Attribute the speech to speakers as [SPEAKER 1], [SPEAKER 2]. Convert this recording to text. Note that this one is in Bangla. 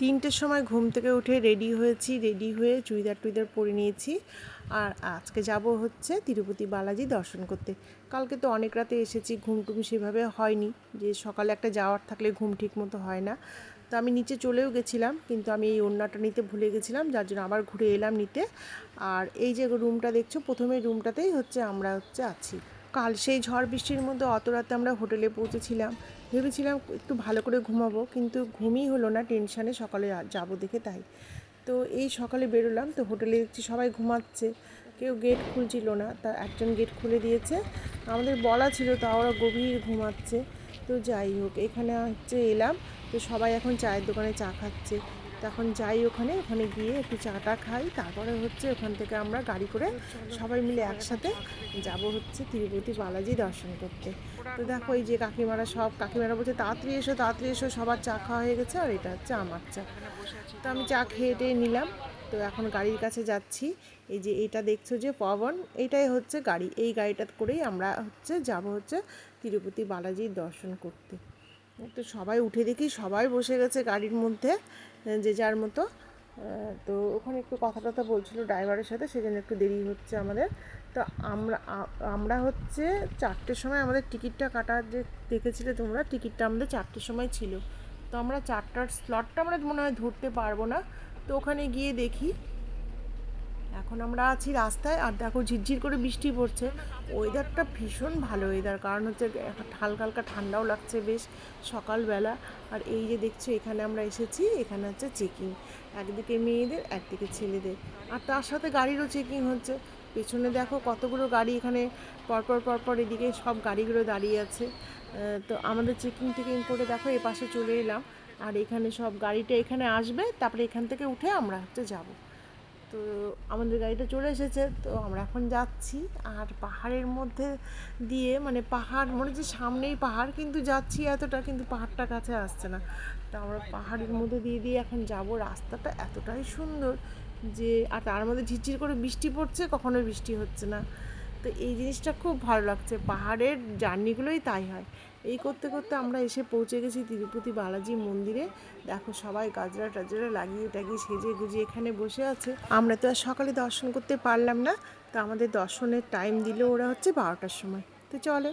[SPEAKER 1] তিনটের সময় ঘুম থেকে উঠে রেডি হয়েছি রেডি হয়ে চুড়িদার টুইদার পরে নিয়েছি। আর আজকে যাব হচ্ছে তিরুপতি বালাজি দর্শন করতে। কালকে তো অনেক রাতে এসেছি ঘুম টুম সেভাবে হয়নি। যে সকালে একটা যাওয়ার থাকলে ঘুম ঠিক মতো হয় না। তো আমি নিচে চলেও গেছিলাম, কিন্তু আমি এই ওড়নাটা নিতে ভুলে গেছিলাম, যার জন্য আবার ঘুরে এলাম নিতে। আর এই যে রুমটা দেখছ, প্রথমে রুমটাতেই হচ্ছে আমরা হচ্ছে আছি। কাল সেই ঝড় বৃষ্টির মধ্যে অত রাতে আমরা হোটেলে পৌঁছেছিলাম। ভেবেছিলাম একটু ভালো করে ঘুমাবো, কিন্তু ঘুমই হলো না, টেনশানে সকালে যাব দেখে তাই। তো এই সকালে বেরোলাম, তো হোটেলে দেখছি সবাই ঘুমাচ্ছে, কেউ গেট খুলছিল না, তা একজন গেট খুলে দিয়েছে। আমাদের বলা ছিল তা ওরা গভীর ঘুমাচ্ছে। তো যাই হোক, এখানে হচ্ছে এলাম, তো সবাই এখন চায়ের দোকানে চা খাচ্ছে। তখন যাই ওখানে ওখানে গিয়ে একটু চাটা খাই। তারপরে হচ্ছে ওখান থেকে আমরা গাড়ি করে সবাই মিলে একসাথে যাব হচ্ছে তিরুপতি বালাজি দর্শন করতে। তো দেখো এই যে কাকিমারা সব, কাকিমারা বলছে, তাড়াতাড়ি এসো তাড়াতাড়ি এসো, সবার চা খাওয়া হয়ে গেছে, আর এটা হচ্ছে আমার চা। তো আমি চা খেয়ে টেয়ে নিলাম। তো এখন গাড়ির কাছে যাচ্ছি। এই যে এটা দেখছ যে পবন এটাই হচ্ছে গাড়ি। এই গাড়িটা করেই আমরা হচ্ছে যাব হচ্ছে তিরুপতি বালাজির দর্শন করতে। তো সবাই উঠে দেখি, সবাই বসে গেছে গাড়ির মধ্যে যে যার মতো। তো ওখানে একটু কথা টথা বলছিল ড্রাইভারের সাথে, সেজন্য একটু দেরি হচ্ছে আমাদের। তো আমরা আমরা হচ্ছে চারটের সময় আমাদের টিকিটটা কাটার যে দেখেছিলে তোমরা, টিকিটটা আমাদের চারটের সময় ছিল। তো আমরা চারটার স্লটটা আমরা মনে হয় ধরতে পারব না। তো ওখানে গিয়ে দেখি এখন আমরা আছি রাস্তায় আর দেখো ঝিরঝির করে বৃষ্টি পড়ছে। ওয়েদারটা ভীষণ ভালো ওয়েদার কারণ হচ্ছে হালকা হালকা ঠান্ডাও লাগছে বেশ সকালবেলা। আর এই যে দেখছ, এখানে আমরা এসেছি, এখানে হচ্ছে চেকিং একদিকে মেয়েদের, একদিকে ছেলেদের। আর তার সাথে গাড়িরও চেকিং হচ্ছে। পেছনে দেখো কতগুলো গাড়ি এখানে, পরপর পরপর এদিকে সব গাড়িগুলো দাঁড়িয়ে আছে। তো আমাদের চেকিং টেকিং করে দেখো এ পাশে চলে এলাম। আর এখানে সব গাড়িটা এখানে আসবে, তারপরে এখান থেকে উঠে আমরা হচ্ছে যাব। তো আমাদের গাড়িটা চলে এসেছে, তো আমরা এখন যাচ্ছি। আর পাহাড়ের মধ্যে দিয়ে মানে পাহাড়, মনে হচ্ছে সামনেই পাহাড়, কিন্তু যাচ্ছি এতটা, কিন্তু পাহাড়টা কাছে আসছে না। তো আমরা পাহাড়ের মধ্যে দিয়ে দিয়ে এখন যাব। রাস্তাটা এতটাই সুন্দর যে, আর তার মধ্যে ঝিরঝির করে বৃষ্টি পড়ছে, কখনোই বৃষ্টি হচ্ছে না। তো এই জিনিসটা খুব ভালো লাগছে। পাহাড়ের জার্নিগুলোই তাই হয়। এই করতে করতে আমরা এসে পৌঁছে গেছি তিরুপতি বালাজি মন্দিরে। দেখো সবাই গাজরা টাজরা লাগিয়ে টাগিয়ে সেজে গুজে এখানে বসে আছে। আমরা তো আর সকালে দর্শন করতে পারলাম না। তো আমাদের দর্শনের টাইম দিল ওরা হচ্ছে বারোটার সময়। তো চলে।